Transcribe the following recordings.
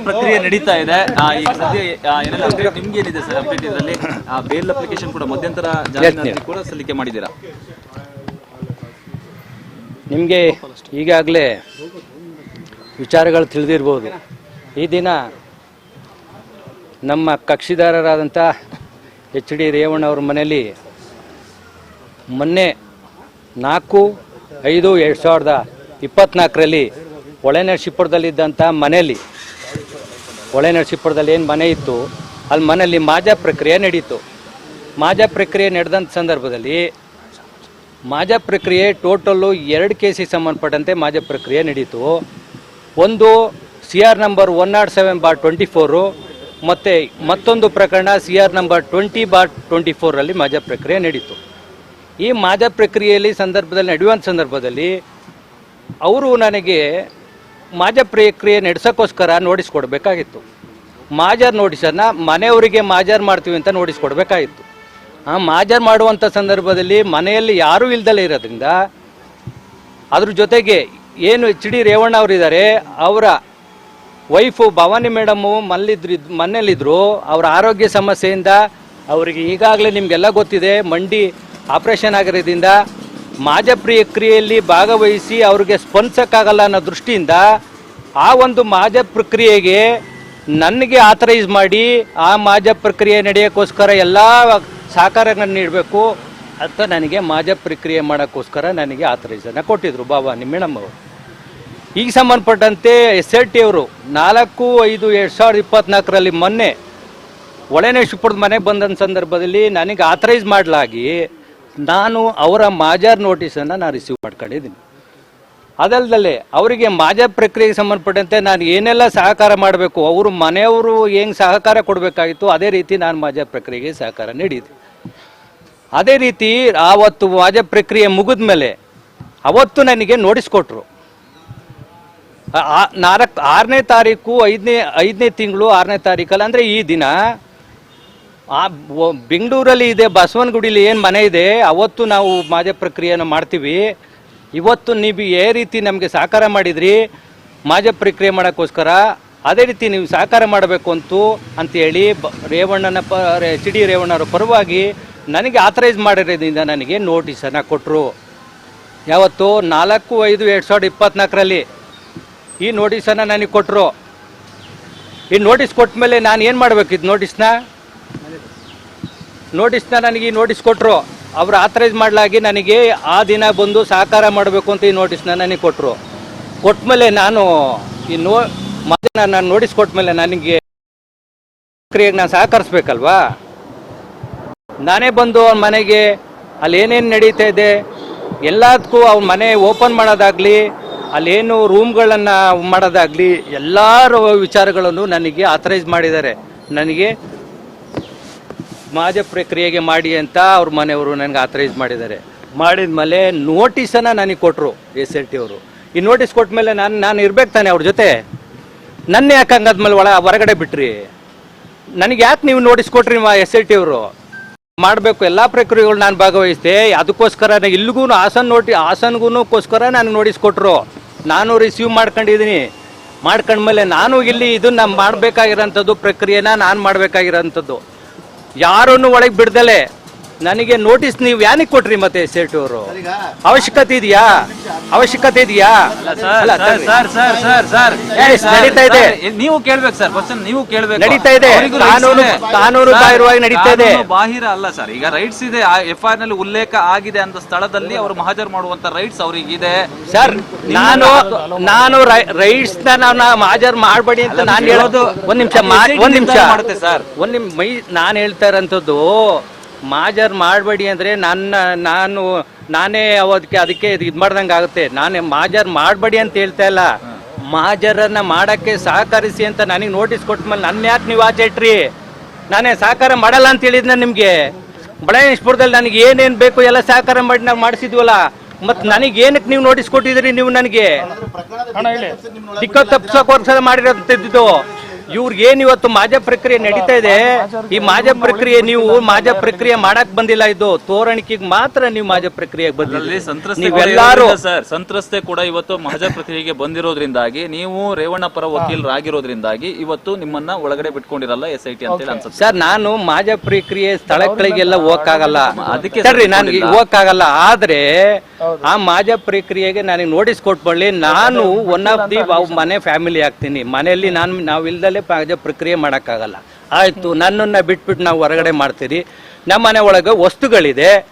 ಪ್ರಕ್ರಿಯೆ ನಡೀತಾ ಇದೆ. ಆ, ಈಗ ಸದ್ಯ ಏನೆಲ್ಲ update ನಿಮ್ಗೆ ಏನಿದೆ ಸರ್ ಅಪ್ಡೇಟ್ ಇದರಲ್ಲಿ? ಬೇಲ್ ಅಪ್ಲಿಕೇಶನ್ ಕೂಡ ಮಧ್ಯಂತರ ಕೂಡ ಸಲ್ಲಿಕೆ ಮಾಡಿದ್ದೀರಾ? ನಿಮಗೆ ಈಗಾಗಲೇ ವಿಚಾರಗಳು ತಿಳಿದಿರ್ಬೋದು. ಈ ದಿನ ನಮ್ಮ ಕಕ್ಷಿದಾರರಾದಂಥ ಎಚ್ ಡಿ ರೇವಣ್ಣವ್ರ ಮನೆಯಲ್ಲಿ ಮೊನ್ನೆ ನಾಲ್ಕು ಐದು ಎರಡು ಸಾವಿರದ ಇಪ್ಪತ್ತ್ನಾಲ್ಕರಲ್ಲಿ ಒಳನರಸೀಪುರದಲ್ಲಿದ್ದಂಥ ಮನೆಯಲ್ಲಿ ಒಳನರಸೀಪುರದಲ್ಲಿ ಏನು ಮನೆ ಇತ್ತು, ಅಲ್ಲಿ ಮನೆಯಲ್ಲಿ ಮಾಜಾ ಪ್ರಕ್ರಿಯೆ ನಡೀತು. ಮಾಜಾ ಪ್ರಕ್ರಿಯೆ ನಡೆದಂಥ ಸಂದರ್ಭದಲ್ಲಿ ಮಾಜಾ ಪ್ರಕ್ರಿಯೆ ಟೋಟಲ್ಲು ಎರಡು ಕೇಸಿಗೆ ಸಂಬಂಧಪಟ್ಟಂತೆ ಮಾಜಾ ಪ್ರಕ್ರಿಯೆ ನಡೀತು. ಒಂದು C R number one not seven bar twenty four ಮತ್ತು ಮತ್ತೊಂದು ಪ್ರಕರಣ C R number twenty bar twenty ಫೋರಲ್ಲಿ ಮಾಜಾ ಪ್ರಕ್ರಿಯೆ ನಡೀತು. ಈ ಮಾಜಾ ಪ್ರಕ್ರಿಯೆಯಲ್ಲಿ ಸಂದರ್ಭದಲ್ಲಿ ನಡೆಯುವಂಥ ಸಂದರ್ಭದಲ್ಲಿ ಅವರು ನನಗೆ ಮಾಜಾ ಪ್ರಕ್ರಿಯೆ ನಡೆಸೋಕ್ಕೋಸ್ಕರ ನೋಟಿಸ್ ಕೊಡಬೇಕಾಗಿತ್ತು ಮಾಜರ್ ನೋಟಿಸನ್ನು ಮನೆಯವರಿಗೆ ಮಾಜರ್ ಮಾಡ್ತೀವಿ ಅಂತ ನೋಟಿಸ್ ಕೊಡಬೇಕಾಗಿತ್ತು ಆ, ಮಾಜರ್ ಮಾಡುವಂಥ ಸಂದರ್ಭದಲ್ಲಿ ಮನೆಯಲ್ಲಿ ಯಾರೂ ಇಲ್ದಲೇ ಇರೋದ್ರಿಂದ ಅದ್ರ ಜೊತೆಗೆ ಏನು ಎಚ್ ಡಿ ರೇವಣ್ಣ ಅವರಿದ್ದಾರೆ, ಅವರ ವೈಫು ಭವಾನಿ ಮೇಡಮು ಮಲ್ಲಿದ್ರು ಮನೇಲಿದ್ರು ಅವರ ಆರೋಗ್ಯ ಸಮಸ್ಯೆಯಿಂದ ಅವರಿಗೆ ಈಗಾಗಲೇ ನಿಮಗೆಲ್ಲ ಗೊತ್ತಿದೆ, ಮಂಡಿ ಆಪ್ರೇಷನ್ ಆಗಿರೋದ್ರಿಂದ ಮಾಜ ಪ್ರಕ್ರಿಯೆಯಲ್ಲಿ ಭಾಗವಹಿಸಿ ಅವ್ರಿಗೆ ಸ್ಪಂದಿಸೋಕ್ಕಾಗಲ್ಲ ಅನ್ನೋ ದೃಷ್ಟಿಯಿಂದ ಆ ಒಂದು ಮಾಜ ಪ್ರಕ್ರಿಯೆಗೆ ನನಗೆ ಆಥರೈಸ್ ಮಾಡಿ ಆ ಮಾಜ ಪ್ರಕ್ರಿಯೆ ನಡೆಯೋಕ್ಕೋಸ್ಕರ ಎಲ್ಲ ಸಹಕಾರಗಳನ್ನು ನೀಡಬೇಕು ಅಂತ ನನಗೆ ಮಾಜ ಪ್ರಕ್ರಿಯೆ ಮಾಡೋಕ್ಕೋಸ್ಕರ ನನಗೆ ಆಥರೈಸನ್ನು ಕೊಟ್ಟಿದ್ರು ಬಾಬಾ ನಿಮ್ಮ ಮೇಡಮ್ ಅವರು. ಈಗ ಸಂಬಂಧಪಟ್ಟಂತೆ ಎಸ್ ಎಲ್ ಟಿ ಅವರು ನಾಲ್ಕು ಐದು ಎರಡು ಸಾವಿರದ ಇಪ್ಪತ್ನಾಲ್ಕರಲ್ಲಿ ಮೊನ್ನೆ ಒಳನೇಶ್ವರದ ಮನೆಗೆ ಬಂದ ಸಂದರ್ಭದಲ್ಲಿ ನನಗೆ ಆಥರೈಸ್ ಮಾಡಲಾಗಿ ನಾನು ಅವರ ಮಾಜಾರ್ ನೋಟಿಸನ್ನು ನಾನು ರಿಸೀವ್ ಮಾಡ್ಕೊಂಡಿದ್ದೀನಿ. ಅದಲ್ಲದೆ ಅವರಿಗೆ ಮಾಜರ್ ಪ್ರಕ್ರಿಯೆಗೆ ಸಂಬಂಧಪಟ್ಟಂತೆ ನಾನು ಏನೆಲ್ಲ ಸಹಕಾರ ಮಾಡಬೇಕು, ಅವರು ಮನೆಯವರು ಹೆಂಗೆ ಸಹಕಾರ ಕೊಡಬೇಕಾಗಿತ್ತು, ಅದೇ ರೀತಿ ನಾನು ಮಾಜಾ ಪ್ರಕ್ರಿಯೆಗೆ ಸಹಕಾರ ನೀಡಿದೆ. ಅದೇ ರೀತಿ ಆವತ್ತು ಮಾಜಾ ಪ್ರಕ್ರಿಯೆ ಮುಗಿದ ಮೇಲೆ ಅವತ್ತು ನನಗೆ ನೋಟಿಸ್ ಕೊಟ್ಟರು ನಾಲ್ಕು, ಆರನೇ ತಾರೀಕು, ಐದನೇ ಐದನೇ ತಿಂಗಳು, ಆರನೇ ತಾರೀಕಲ್ಲ, ಅಂದರೆ ಈ ದಿನ ಆ ಬೆಂಗಳೂರಲ್ಲಿ ಇದೆ, ಬಸವನಗುಡಿಲಿ ಏನು ಮನೆ ಇದೆ, ಅವತ್ತು ನಾವು ಮಾಜ ಪ್ರಕ್ರಿಯೆನ ಮಾಡ್ತೀವಿ. ಇವತ್ತು ನೀವು ಏ ರೀತಿ ನಮಗೆ ಸಹಕಾರ ಮಾಡಿದ್ರಿ, ಮಾಜ ಪ್ರಕ್ರಿಯೆ ಮಾಡೋಕ್ಕೋಸ್ಕರ, ಅದೇ ರೀತಿ ನೀವು ಸಹಕಾರ ಮಾಡಬೇಕು ಅಂತು ಅಂತೇಳಿ ಬ ರೇವಣ್ಣನ ಪ ಎಚ್ ಡಿ ರೇವಣ್ಣರ ಪರವಾಗಿ ನನಗೆ ಆಥರೈಸ್ ಮಾಡಿರೋದ್ರಿಂದ ನನಗೆ ನೋಟಿಸನ್ನು ಕೊಟ್ಟರು ಯಾವತ್ತು ನಾಲ್ಕು, ಐದು, ಎರಡು ಸಾವಿರದ ಇಪ್ಪತ್ನಾಲ್ಕರಲ್ಲಿ ಈ ನೋಟಿಸನ್ನು ನನಗೆ ಕೊಟ್ಟರು ಈ ನೋಟಿಸ್ ಕೊಟ್ಟ ಮೇಲೆ ನಾನು ಏನು ಮಾಡಬೇಕಿದ್ದು ನೋಟಿಸ್ನ? ನೋಟಿಸ್ನ ನನಗೆ ಈ ನೋಟಿಸ್ ಕೊಟ್ಟರು ಅವರು ಆಥರೈಸ್ ಮಾಡಲಾಗಿ ನನಗೆ ಆ ದಿನ ಬಂದು ಸಹಕಾರ ಮಾಡಬೇಕು ಅಂತ ಈ ನೋಟಿಸ್ನ ನನಗೆ ಕೊಟ್ಟರು ಕೊಟ್ಟ ಮೇಲೆ ನಾನು ಈ ನೋ ಮತ್ತೆ ನಾನು ನೋಟಿಸ್ ಕೊಟ್ಮೇಲೆ ನನಗೆ ಪ್ರಕ್ರಿಯೆಗೆ ನಾನು ಸಹಕರಿಸ್ಬೇಕಲ್ವಾ? ನಾನೇ ಬಂದು ಅವ್ನ ಮನೆಗೆ ಅಲ್ಲಿ ಏನೇನು ನಡೀತಾ ಇದೆ ಎಲ್ಲದಕ್ಕೂ ಅವ್ನ ಮನೆ ಓಪನ್ ಮಾಡೋದಾಗಲಿ ಅಲ್ಲೇನು ರೂಮ್ಗಳನ್ನು ಮಾಡೋದಾಗಲಿ ಎಲ್ಲರ ವಿಚಾರಗಳನ್ನು ನನಗೆ ಆಥರೈಸ್ ಮಾಡಿದ್ದಾರೆ. ನನಗೆ ಮಾಜ ಪ್ರಕ್ರಿಯೆಗೆ ಮಾಡಿ ಅಂತ ಅವ್ರ ಮನೆಯವರು ನನಗೆ ಆಥರೈಸ್ ಮಾಡಿದ್ದಾರೆ. ಮಾಡಿದ ಮೇಲೆ ನೋಟಿಸನ್ನು ನನಗೆ ಕೊಟ್ಟರು ಎಸ್ ಎಲ್ ಟಿ ಅವರು. ಈ ನೋಟಿಸ್ ಕೊಟ್ಟ ಮೇಲೆ ನಾನು ನಾನು ಇರ್ಬೇಕು ತಾನೆ ಅವ್ರ ಜೊತೆ. ನನ್ನ ಯಾಕೆ ಹಂಗಾದ್ಮೇಲೆ ಒಳ, ಹೊರಗಡೆ ಬಿಟ್ರಿ? ನನಗೆ ಯಾಕೆ ನೀವು ನೋಟಿಸ್ ಕೊಟ್ರಿ ಎಸ್ ಎಲ್ ಟಿ ಅವರು? ಮಾಡಬೇಕು ಎಲ್ಲ ಪ್ರಕ್ರಿಯೆಗಳು ನಾನು ಭಾಗವಹಿಸಿದೆ, ಅದಕ್ಕೋಸ್ಕರ ನಾನು ಇಲ್ಲಿಗೂ ಹಾಸನ್ ನೋಟಿ ಹಾಸನ್ಗೂಕೋಸ್ಕರ ನನಗೆ ನೋಟಿಸ್ ಕೊಟ್ಟರು ನಾನು ರಿಸೀವ್ ಮಾಡ್ಕೊಂಡಿದ್ದೀನಿ ಮಾಡ್ಕೊಂಡ್ಮೇಲೆ ನಾನು ಇಲ್ಲಿ ಇದನ್ನ ಮಾಡಬೇಕಾಗಿರೋಂಥದ್ದು ಪ್ರಕ್ರಿಯೆನ ನಾನು ಮಾಡಬೇಕಾಗಿರೋಂಥದ್ದು. ಯಾರನ್ನು ಒಳಗೆ ಬಿಡ್ದಲೆ? ನನಗೆ ನೋಟಿಸ್ ನೀವು ಯಾನಿಗೆ ಕೊಟ್ರಿ ಮತ್ತೆ ಸೇಟು ಅವರು? ಅವಶ್ಯಕತೆ ಇದೆಯಾ? ಅವಶ್ಯಕತೆ ಇದೆಯಾ? ಅಲ್ಲ. ಸರ್ ಸರ್ ಸರ್ ಸರ್ ನಡೀತಾ ಇದೆ. ನೀವು ಕೇಳ್ಬೇಕು ಸರ್. ಕ್ವಶನ್ ನೀವು ಕೇಳ್ಬೇಕು. ನಡೀತಾ ಇದೆ. ಕಾನೂನು- ಕಾನೂನು ಬಾಹಿರವಾಗಿ ನಡೀತಾ ಇದೆ. ಬಾಹಿರ ಅಲ್ಲ ಸರ್. ಈಗ ರೈಟ್ಸ್ ಇದೆ. ಎಫ್ ಐ ನಲ್ಲಿ ಉಲ್ಲೇಖ ಆಗಿದೆ ಅಂತ ಸ್ಥಳದಲ್ಲಿ ಅವರು ಮಹಾಜರ್ ಮಾಡುವಂತ ರೈಟ್ಸ್ ಅವರಿಗಿದೆ ಸರ್ ನಾನು ನಾನು ರೈಟ್ಸ್ ನಾನು ಮಹಾಜರ್ ಮಾಡಬೇಡಿ ಅಂತ ನಾನು ಹೇಳೋದು. ಒಂದ್ ನಿಮಿಷ ಒಂದ್ ನಿಮಿಷ. ಮಾಡುತ್ತೆ ಸರ್. ಒಂದ್ ನಿಮ್ ಮೈ ನಾನು ಹೇಳ್ತಾ ಇರೋಂಥದ್ದು ಮಾಜರ್ ಮಾಡಬೇಡಿ ಅಂದರೆ ನನ್ನ ನಾನು ನಾನೇ ಅವದಕ್ಕೆ ಅದಕ್ಕೆ ಇದು ಮಾಡ್ದಂಗೆ ಆಗುತ್ತೆ. ನಾನೇ ಮಾಜರ್ ಮಾಡಬೇಡಿ ಅಂತ ಹೇಳ್ತಾ ಇಲ್ಲ. ಮಾಜರನ್ನ ಮಾಡೋಕ್ಕೆ ಸಹಕರಿಸಿ ಅಂತ ನನಗೆ ನೋಟಿಸ್ ಕೊಟ್ಟ ಮೇಲೆ ನನ್ನ ಯಾಕೆ ನೀವು ಆಚೆ ಇಟ್ರಿ? ನಾನೇ ಸಹಕಾರ ಮಾಡಲ್ಲ ಅಂತ ಹೇಳಿದ್ನ ನಿಮಗೆ? ಬಡೇಶ್ಪುರದಲ್ಲಿ ನನಗೆ ಏನೇನು ಬೇಕು ಎಲ್ಲ ಸಹಕಾರ ಮಾಡಿ ನಾವು ಮಾಡಿಸಿದ್ವಲ್ಲ. ಮತ್ತು ನನಗೆ ಏನಕ್ಕೆ ನೀವು ನೋಟಿಸ್ ಕೊಟ್ಟಿದ್ರಿ ನೀವು ನನಗೆ? ತಿಕ್ಕ ತಪ್ಪಿಸೋಕೋಸ್ಕರ ಮಾಡಿರೋಂಥದ್ದು. ಇವ್ರಿಗೆ ಏನ್ ಇವತ್ತು ಮಾಜ ಪ್ರಕ್ರಿಯೆ ನಡೀತಾ ಇದೆ? ಈ ಮಾಜ ಪ್ರಕ್ರಿಯೆ ನೀವು ಮಾಜ ಪ್ರಕ್ರಿಯೆ ಮಾಡಕ್ ಬಂದಿಲ್ಲ ಇದು. ತೋರಣಿಕೆಗೆ ಮಾತ್ರ ನೀವು ಮಾಜ ಪ್ರಕ್ರಿಯೆಗೆ ಬಂದಿಲ್ಲ ಸಂತ್ರಸ್ತೆ ನೀವೆಲ್ಲಾರು ಸರ್ ಸಂತ್ರಸ್ತೆ ಕೂಡ ಇವತ್ತು ಮಹಜ ಪ್ರಕ್ರಿಯೆಗೆ ಬಂದಿರೋದ್ರಿಂದಾಗಿ ನೀವು ರೇವಣ್ಣ ಪರ ವಕೀಲರಾಗಿರೋದ್ರಿಂದಾಗಿ ಇವತ್ತು ನಿಮ್ಮನ್ನ ಒಳಗಡೆ ಬಿಟ್ಕೊಂಡಿರಲ್ಲ ಎಸ್ ಐ ಟಿ ಅಂತೇಳಿ ಅನ್ಸುತ್ತೆ. ಸರ್ ನಾನು ಮಾಜ ಪ್ರಕ್ರಿಯೆ ಸ್ಥಳಗಳಿಗೆಲ್ಲ ಹೋಗಕ್ಕಾಗಲ್ಲ. ಅದಕ್ಕೆ ಸರಿ ನಾನು ಹೋಗಕ್ಕಾಗಲ್ಲ. ಆದ್ರೆ ಆ ಮಾಜ ಪ್ರಕ್ರಿಯೆಗೆ ನನಗೆ ನೋಟಿಸ್ ಕೊಟ್ಬಳ್ಳಿ ನಾನು ಒನ್ ಆಫ್ ದಿ ಮನೆ ಫ್ಯಾಮಿಲಿ ಆಗ್ತೀನಿ. ಮನೆಯಲ್ಲಿ ನಾನು ನಾವು ಮಾಜ ಪ್ರಕ್ರಿಯೆ ಮಾಡೋಕ್ಕಾಗಲ್ಲ. ಆಯಿತು ನನ್ನನ್ನ ಬಿಟ್ಬಿಟ್ಟು ನಾವು ಹೊರಗಡೆ ಮಾಡ್ತೀರಿ. ನಮ್ಮ ಮನೆ ಒಳಗೆ ವಸ್ತುಗಳಿದೆ.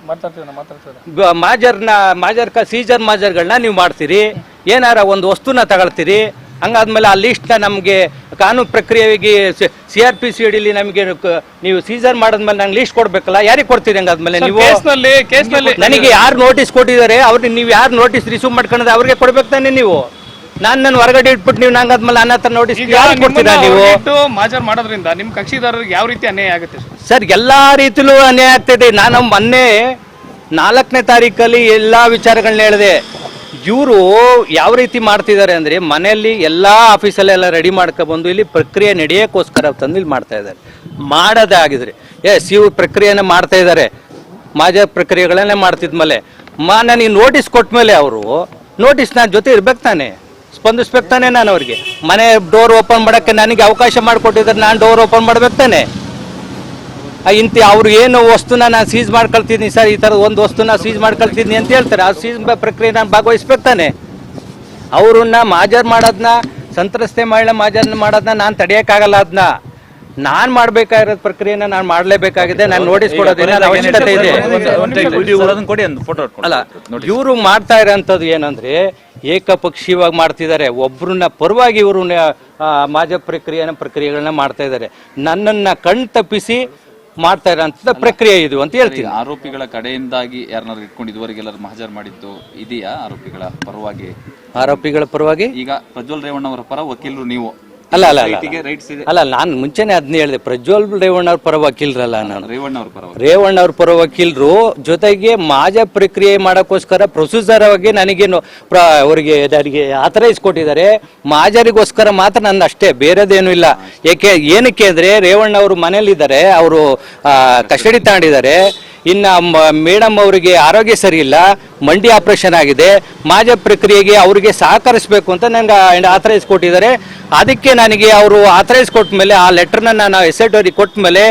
ಬ- ಮಾಜರ್ನ ಮಾಜರ್ ಸೀಜರ್ ಮಾಜರ್ಗಳನ್ನ ನೀವು ಮಾಡ್ತೀರಿ. ಏನಾರ ಒಂದು ವಸ್ತುನ ತಗೊಳ್ತೀರಿ. ಹಂಗಾದ್ಮೇಲೆ ಆ ಲಿಸ್ಟ್ನ ನಮಗೆ ಕಾನೂನು ಪ್ರಕ್ರಿಯೆಗೆ ಸಿ ಆರ್ ಪಿ ಸಿ ಅಡಿಲಿ ನಮಗೆ ಕ- ನೀವು ಸೀಸರ್ ಮಾಡಿದ್ಮೇಲೆ ನಂಗೆ ಲಿಸ್ಟ್ ಕೊಡ್ಬೇಕಲ್ಲ ಯಾರಿಗೆ ಕೊಡ್ತೀರಿ ಹಂಗಾದ್ಮೇಲೆ ನೀವು? ಕೇಸ್ನಲ್ಲಿ ಕೇಸ್ನಲ್ಲಿ ನನಗೆ ಯಾರು ನೋಟಿಸ್ ಕೊಟ್ಟಿದ್ದಾರೆ? ಅವ್ರಿಗೆ ನೀವು ಯಾರು ನೋಟಿಸ್ ರಿಸೀವ್ ಮಾಡ್ಕೊಂಡ್ರೆ ಅವ್ರಿಗೆ ಕೊಡ್ಬೇಕು ತಾನೆ ನೀವು? ನಾನು ನನ್ನ ಹೊರಗಡೆ ಇಟ್ಬಿಟ್ಟು ನೀವು ನಂಗಾದ್ಮೇಲೆ ನನ್ನ ಹತ್ರ ನೋಟಿಸ್ ಯಾರು ಕೊಡ್ತೀರಾ ನೀವು? ಮಾಜರ್ ಮಾಡೋದ್ರಿಂದ ನಿಮ್ ಕಕ್ಷಿದಾರರಿಗೆ ಯಾವ ರೀತಿ ಅನ್ಯಾಯ ಆಗುತ್ತೆ ಸರ್? ಸರ್ ಎಲ್ಲಾ ರೀತಿಲೂ ಅನ್ಯಾಯ ಆಗ್ತಿದೆ. ನಾನು ಮೊನ್ನೆ ನಾಲ್ಕನೇ ತಾರೀಕಲ್ಲಿ ಎಲ್ಲಾ ವಿಚಾರಗಳನ್ನ ಹೇಳಿದೆ. ಇವರು ಯಾವ ರೀತಿ ಮಾಡ್ತಿದ್ದಾರೆ ಅಂದ್ರೆ ಮನೆಯಲ್ಲಿ ಎಲ್ಲಾ ಆಫೀಸಲ್ಲೆಲ್ಲ ರೆಡಿ ಮಾಡ್ಕೊಬಂದು ಇಲ್ಲಿ ಪ್ರಕ್ರಿಯೆ ನಡೆಯೋಕ್ಕೋಸ್ಕರ ತಂದು ಇಲ್ಲಿ ಮಾಡ್ತಾ ಇದ್ದಾರೆ. ಮಾಡೋದೇ ಆಗಿದ್ರೆ. ಎಸ್ ಇವ್ರು ಪ್ರಕ್ರಿಯೆನ ಮಾಡ್ತಾ ಇದ್ದಾರೆ. ಮಾಜ ಪ್ರಕ್ರಿಯೆಗಳನ್ನೇ ಮಾಡ್ತಿದ್ಮೇಲೆ. ಮಾ ನನಗೆ ನೋಟಿಸ್ ಕೊಟ್ಟ ಮೇಲೆ ಅವರು ನೋಟಿಸ್ ನನ್ನ ಜೊತೆ ಇರ್ಬೇಕು ತಾನೆ? ಸ್ಪಂದಿಸ್ಬೇಕು ತಾನೆ ನಾನು ಅವ್ರಿಗೆ. ಮನೆ ಡೋರ್ ಓಪನ್ ಮಾಡಕ್ಕೆ ನನಗೆ ಅವಕಾಶ ಮಾಡಿಕೊಟ್ಟಿದ್ರೆ ನಾನು ಡೋರ್ ಓಪನ್ ಮಾಡ್ಬೇಕು ತಾನೆ. ಇಂತ ಅವ್ರು ಏನು ವಸ್ತುನ ನಾನು ಸೀಸ್ ಮಾಡ್ಕೊಳ್ತೀನಿ ಸರ್, ಈ ಥರದ ಒಂದು ವಸ್ತುನ ಸೀಸ್ ಮಾಡ್ಕೊಳ್ತೀನಿ ಅಂತ ಹೇಳ್ತಾರೆ. ಆ ಸೀಸ್ ಪ್ರಕ್ರಿಯೆ ನಾನು ಭಾಗವಹಿಸ್ಬೇಕು ತಾನೆ. ಅವ್ರನ್ನ ಮಾಜರ್ ಮಾಡೋದನ್ನ ಸಂತ್ರಸ್ತೆ ಮಹಿಳೆ ಮಾಜರ್ ಮಾಡೋದನ್ನ ನಾನು ತಡೆಯೋಕ್ಕಾಗಲ್ಲ ಅದನ್ನ ನಾನು ಮಾಡ್ಬೇಕಾಗಿರೋ ಪ್ರಕ್ರಿಯೆನ ನಾನು ಮಾಡ್ಲೇಬೇಕಾಗಿದೆ. ನಾನು ನೋಟಿಸ್ ಕೊಡೋದಿಲ್ಲ ಅವಶ್ಯಕತೆ ಇದೆ. ಸರ್, ಅದನ್ನ ಕೊಡಿ ಒಂದು ಫೋಟೋ ಅಲ್ಲ ಇವರು ಮಾಡ್ತಾ ಇರೋಂಥದ್ದು ಏನಂದ್ರೆ ಏಕಪಕ್ಷೀಯವಾಗಿ ಮಾಡ್ತಿದ್ದಾರೆ. ಒಬ್ರನ್ನ ಪರವಾಗಿ ಇವರು ಮಾಜ ಪ್ರಕ್ರಿಯೆನ ಪ್ರಕ್ರಿಯೆಗಳನ್ನ ಮಾಡ್ತಾ ಇದ್ದಾರೆ. ನನ್ನನ್ನ ಕಣ್ ತಪ್ಪಿಸಿ ಮಾಡ್ತಾ ಇರೋಂಥ ಪ್ರಕ್ರಿಯೆ ಇದು ಅಂತ ಹೇಳ್ತೀನಿ. ಆರೋಪಿಗಳ ಕಡೆಯಿಂದಾಗಿ ಯಾರನ್ನಾರು ಇಟ್ಕೊಂಡು ಇದುವರೆಗೆ ಎಲ್ಲರೂ ಮಹಜರ್ ಮಾಡಿದ್ದು ಇದೆಯಾ? ಆರೋಪಿಗಳ ಪರವಾಗಿ? ಆರೋಪಿಗಳ ಪರವಾಗಿ? ಈಗ ಪ್ರಜ್ವಲ್ ರೇವಣ್ಣ ಅವರ ಪರ ವಕೀಲರು ನೀವು. ಅಲ್ಲ ಅಲ್ಲ ಅಲ್ಲ ಸೈಟಿಗೆ ರೈಟ್ಸ್ ಇದೆ. ಅಲ್ಲ ನಾನು ಮುಂಚೆನೆ ಅದನ್ನ ಹೇಳಿದೆ ಪ್ರಜ್ವಲ್ ರೇವಣ್ಣ ಅವ್ರ ಪರ ವಕೀಲರಲ್ಲ ನಾನು. ರೇವಣ್ಣ ಅವ್ರ ಪರವಾಗಿ ರೇವಣ್ಣ ಅವ್ರ ಪರ ವಕೀಲರು ಜೊತೆಗೆ ಮಾಜ ಪ್ರಕ್ರಿಯೆ ಮಾಡೋಕ್ಕೋಸ್ಕರ ಪ್ರೊಸೀಜರ್ ಆಗಿ ನನಗೇನು ಪ್ರ ಅವರಿಗೆ ಅದರಿಗೆ ಆಥರೈಸ್ ಕೊಟ್ಟಿದ್ದಾರೆ. ಮಾಜರಿಗೋಸ್ಕರ ಮಾತ್ರ ನನ್ನ ಅಷ್ಟೇ ಬೇರೆದೇನು ಇಲ್ಲ. ಏಕೆ ಏನಕ್ಕೆ ಅಂದ್ರೆ ರೇವಣ್ಣ ಅವರು ಮನೇಲಿದ್ದಾರೆ ಅವರು ಕಸ್ಟಡಿ ತಗೊಂಡಿದ್ದಾರೆ ಇನ್ನ ಮೇಡಮ್ ಅವರಿಗೆ ಆರೋಗ್ಯ ಸರಿ ಇಲ್ಲ. ಮಂಡಿ ಆಪರೇಷನ್ ಆಗಿದೆ. ಮಾಜ ಪ್ರಕ್ರಿಯೆಗೆ ಅವರಿಗೆ ಸಹಕರಿಸಬೇಕು ಅಂತ ನನಗೆ ಆಥರೈಸ್ ಕೊಟ್ಟಿದ್ದಾರೆ. ಅದಕ್ಕೆ ನನಗೆ ಅವರು ಆಥರೈಸ್ ಕೊಟ್ಟ ಮೇಲೆ ಆ ಲೆಟರ್ನ ನಾನು ಎಸ್ ಐ ಅವ್ರಿಗೆ ಕೊಟ್ಟ ಮೇಲೆ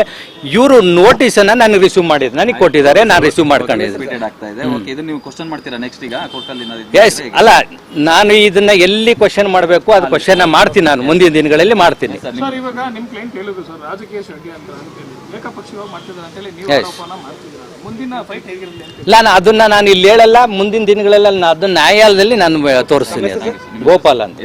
ಇವರು ನೋಟಿಸನ್ನು ನನಗೆ ರಿಸೀವ್ ಮಾಡಿದ್ರು ನನಗೆ ಕೊಟ್ಟಿದ್ದಾರೆ ನಾನು ರಿಸೀವ್ ಮಾಡ್ಕೊಂಡಿದ್ದೆ ಆಗ್ತಾ ಇದೆ. ಓಕೆ ಇದು ನೀವು ಕ್ವಶನ್ ಮಾಡ್ತೀರಾ ನೆಕ್ಸ್ಟ್ ಈಗ? ಕೋರ್ಟಲ್ಲಿ ಎಸ್ ಅಲ್ಲ ನಾನು ಇದನ್ನ ಎಲ್ಲಿ ಕ್ವಶನ್ ಮಾಡಬೇಕು ಅದು ಕ್ವಶನ್ ಮಾಡ್ತೀನಿ ನಾನು. ಮುಂದಿನ ದಿನಗಳಲ್ಲಿ ಮಾಡ್ತೀನಿ. ಇಲ್ಲ ಅದನ್ನ ನಾನು ಇಲ್ಲಿ ಹೇಳಲ್ಲ. ಮುಂದಿನ ದಿನಗಳೆಲ್ಲ ನಾನು ಅದನ್ನ ನ್ಯಾಯಾಲಯದಲ್ಲಿ ನಾನು ತೋರಿಸ್ತೀನಿ. ಗೋಪಾಲ್ ಅಂತ